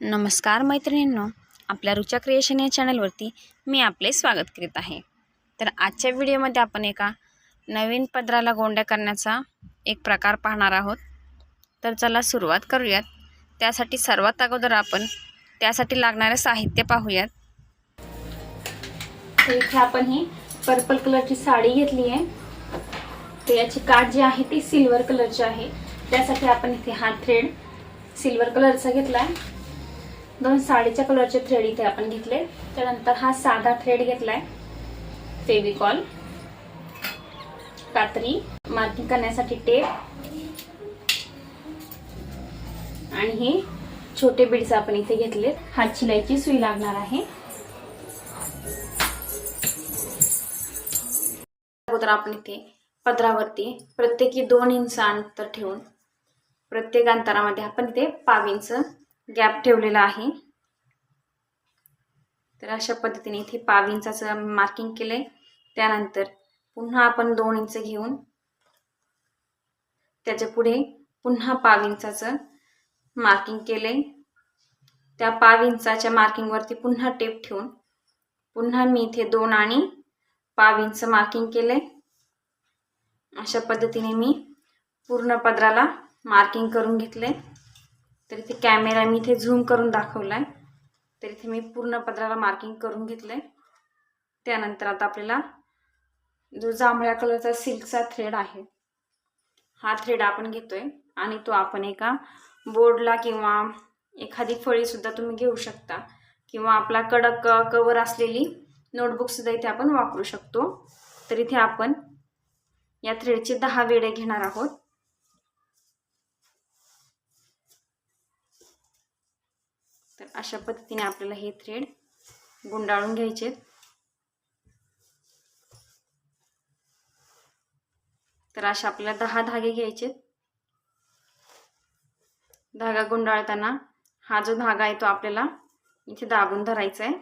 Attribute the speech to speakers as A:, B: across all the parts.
A: नमस्कार मैत्रिणींनो आपल्या रुचा क्रिएशन या चॅनलवरती मी आपले स्वागत करीत आहे. तर आजच्या व्हिडिओमध्ये आपण एका नवीन पदराला गोंड्या करण्याचा एक प्रकार पाहणार आहोत. तर चला सुरुवात करूयात. त्यासाठी सर्वात अगोदर आपण त्यासाठी लागणारे साहित्य पाहूयात. तर इथे आपण ही पर्पल कलरची साडी घेतली आहे. तर याची काठ जी आहे ती सिल्वर कलरची आहे. त्यासाठी आपण इथे हा थ्रेड सिल्वर कलरचा घेतला आहे दोन साडीच्या कलरचे थ्रेड इथे आपण घेतले. त्यानंतर हा साधा थ्रेड घेतलाय. फेविकॉल. कात्री. मार्किंग करण्यासाठी टेप आणि हे छोटे बीड्स आपण इथे घेतले हात शिलाईची सुई लागणार आहे. अगोदर आपण इथे पदरावरती प्रत्येकी दोन इंच अंतर ठेवून प्रत्येक अंतरामध्ये आपण इथे पाव इंच गॅप ठेवलेला आहे. तर अशा पद्धतीने इथे पाव इंचाचं मार्किंग आहे त्यानंतर पुन्हा आपण दोन इंच घेऊन त्याच्या पुढे पुन्हा पाव इंचाचं मार्किंग आहे त्या पाव इंचाच्या मार्किंगवरती पुन्हा टेप ठेवून पुन्हा मी इथे दोन आणि पाव इंच मार्किंग आहे अशा पद्धतीने मी पूर्ण पदराला मार्किंग करून घेतले तर इथे कॅमेरा मी इथे झूम करून दाखवला आहे तर इथे मी पूर्ण पदराला मार्किंग करून घेतलंय. त्यानंतर आता आपल्याला जो जांभळ्या कलरचा सिल्कचा थ्रेड आहे हा थ्रेड आपण घेतोय. आणि तो आपण एका बोर्डला किंवा एखादी फळीसुद्धा तुम्ही घेऊ शकता. किंवा आपला कडक कवर असलेली नोटबुकसुद्धा इथे आपण वापरू शकतो. तर इथे आपण या थ्रेडचे दहा वेडे घेणार आहोत. अशा पद्धतीने आपल्याला हे थ्रेड गुंडाळून घ्यायचे तर अशा आपल्याला दहा धागे घ्यायचे धागा गुंडाळताना हा जो धागा आहे तो आपल्याला इथे दाबून धरायचा आहे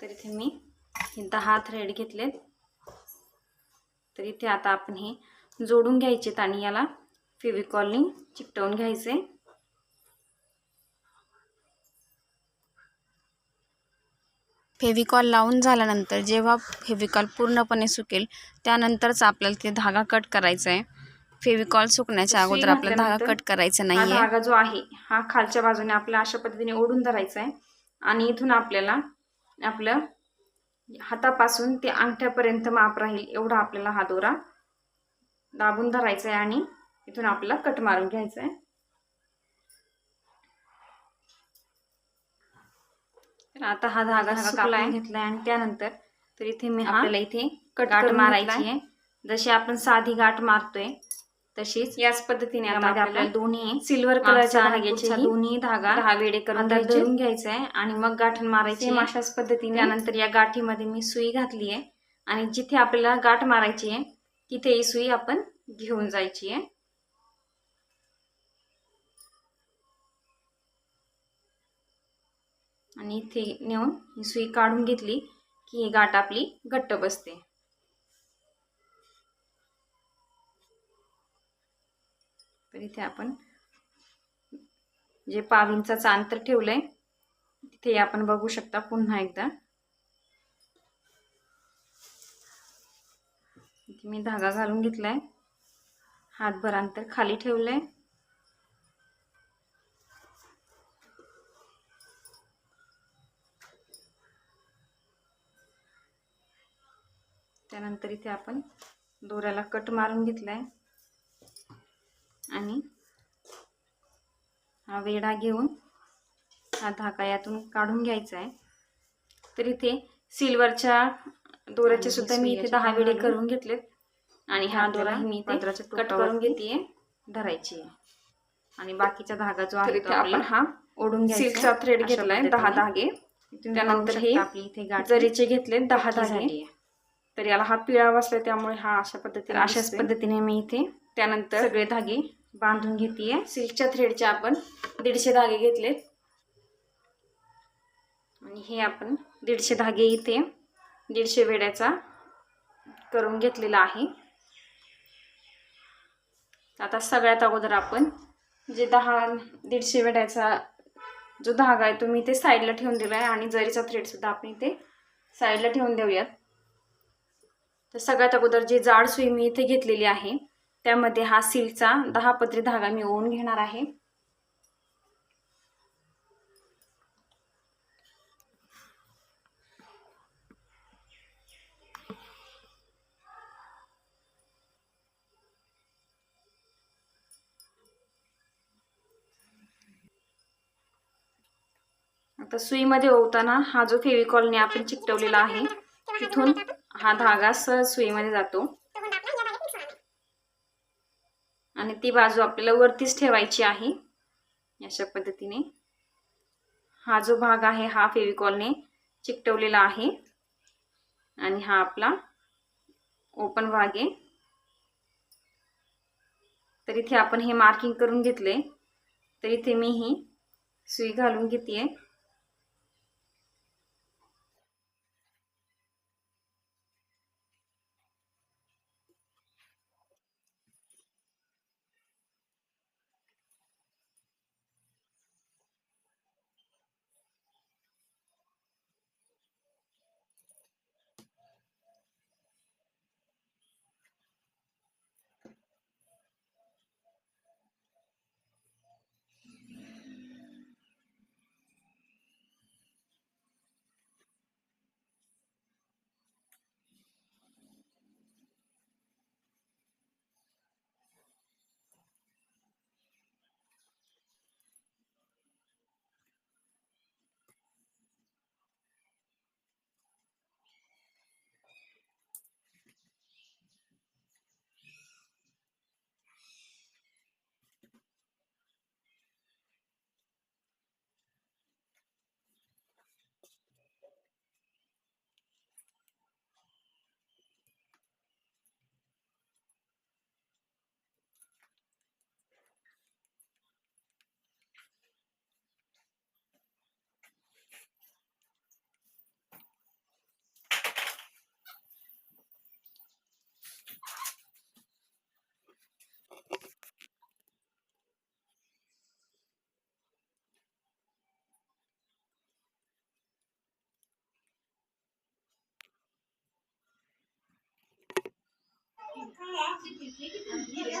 A: तर इथे मी हे दहा थ्रेड घेतलेत. तर इथे आता आपण हे जोडून घ्यायचेत आणि याला फेविकॉलनी चिकटवून घ्यायचे. फेविकॉल लावून झाल्यानंतर जेव्हा फेविकॉल पूर्णपणे सुकेल त्यानंतरच आपल्याला ते धागा कट करायचा आहे. फेविकॉल सुकण्याच्या अगोदर आपल्याला धागा कट करायचा नाही
B: धागा जो आहे हा खालच्या बाजूने आपल्या अशा पद्धतीने ओढून धरायचा आहे. आणि इथून आपल्याला आपलं हातापासून ते अंगठ्यापर्यंत माप राहील एवढा आपल्याला हा दोरा दाबून धरायचा आहे आणि इथून आपल्याला कट मारून घ्यायचा आहे तर आता हा धागा सुकलाय. घेतलाय आणि त्यानंतर तर इथे मी आपल्याला इथे
A: कट
B: मारायची आहे. जशी आपण साधी गाठ मारतोय तशीच
A: याच पद्धतीने आपल्याला
B: दोन्ही
A: सिल्वर
B: कलरच्या
A: कलरच्या
B: धाग्याचे
A: धाग्याचे
B: दोन्ही धागा
A: दहा वेडे करून
B: धरून घ्यायचा आहे आणि मग गाठण मारायची.
A: अशाच पद्धतीने.
B: त्यानंतर या गाठीमध्ये मी सुई घातली आहे आणि जिथे आपल्याला गाठ मारायची आहे तिथे ही सुई आपण घेऊन जायची आहे. आणि इथे नेऊन ही सुई काढून घेतली की ही गाठ आपली घट्ट बसते. तर इथे आपण जे पाव इंचाचं अंतर ठेवलंय तिथे आपण बघू शकता पुन्हा एकदा. इथे मी धागा घालून घेतलाय. हातभर अंतर खाली ठेवलंय. त्यानंतर इथे आपण दोऱ्याला कट मारून घेतलाय. आणि हा वेढा घेऊन हा धागा यातून काढून घ्यायचा आहे तर इथे सिल्वरच्या दोऱ्याचे सुद्धा मी इथे दहा वेळे करून घेतलेत आणि हा दोरा मी इथे
A: पदराच्या
B: कट करून घेते धरायची आणि बाकीचा धागा जो आहे तो
A: आपण हा
B: ओढून
A: सिल्कचा थ्रेड घेतलाय. दहा धागे त्यानंतर हे
B: आपली इथे
A: जरीचे घेतले दहा धागे. तर याला हा पिळा बसलाय त्यामुळे हा अशा पद्धतीने
B: अशाच. पद्धतीने मी इथे
A: त्यानंतर
B: सगळे धागे बांधून घेते
A: सिल्कच्या थ्रेडचे आपण दीडशे धागे घेतलेत.
B: आणि हे आपण दीडशे धागे इथे दीडशे वेड्याचा करून घेतलेला आहे. आता सगळ्यात अगोदर आपण
A: जे दहा दीडशे वेड्याचा जो धागा आहे तो मी इथे साईडला ठेवून आहे आणि जरीचा थ्रेडसुद्धा आपण इथे साईडला ठेवून देऊयात. तर सगळ्यात अगोदर जी जाड सुई मी इथे घेतलेली आहे त्यामध्ये हा सिल्कचा दहा पत्री धागा मी ओवून घेणार आहे. आता सुईमध्ये ओवताना हा जो फेविकॉलने आपण चिकटवलेला आहे तिथून हा धागा सहज सुईमध्ये जातो. आणि ती बाजू आपल्याला वरतीच ठेवायची आहे. अशा पद्धतीने. हा जो भाग आहे हा फेविकॉलने चिकटवलेला आहे. आणि हा आपला ओपन भाग आहे. तर इथे आपण हे मार्किंग करून घेतले. तर इथे मी ही सुई घालून घेते
C: आपल्याला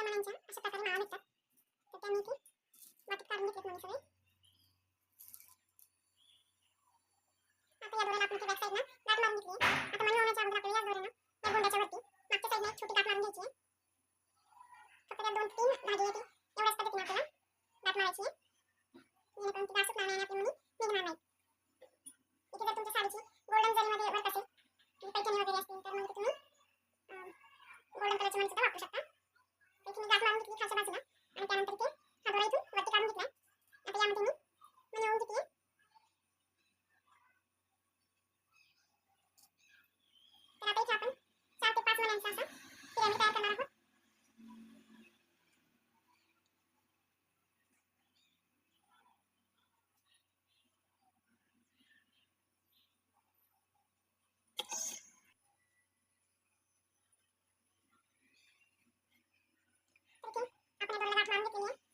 C: या मण्यांच्या अशा प्रकारे माळा निघतात तर त्या मी इथे वाटीत काढून घेतलेत म्हणजे सगळे. आता या दोऱ्याला आपण इथे बॅक साईडला गाठ मारून घेतली. आता मणी होण्याच्या अगोदर आपल्याला या दोऱ्याला या गोंड्याच्या वरती मागच्या साईडला छोटी गाठ मारून घ्यायची आहे. फक्त त्या दोन तीन धागे येते एवढ्याच पद्धतीने आपल्याला गाठ मारायची आहे. जेणेकरून ती गाठ सुटणार नाही आपली मुली निघणार नाही इथे जर तुमच्या साडीची गोल्डन जरीमध्ये वर्क असेल पैठणी वगैरे असतील तर मग तुम्ही गोल्डन कलरची मणी सुद्धा वापरू शकता. तर इथे मी गाठ मारून घेतली खालच्या बाजूला आणि त्यानंतर इथे हा दोरा इथून वरती काढून घेतलाय आता यामध्ये मी मणी ओवून घेतली तर आता इथे आपण चार ते पाच मण्यांचा असा पिरॅमिड तयार करणार आहोत तर इथे आपण या दोऱ्याला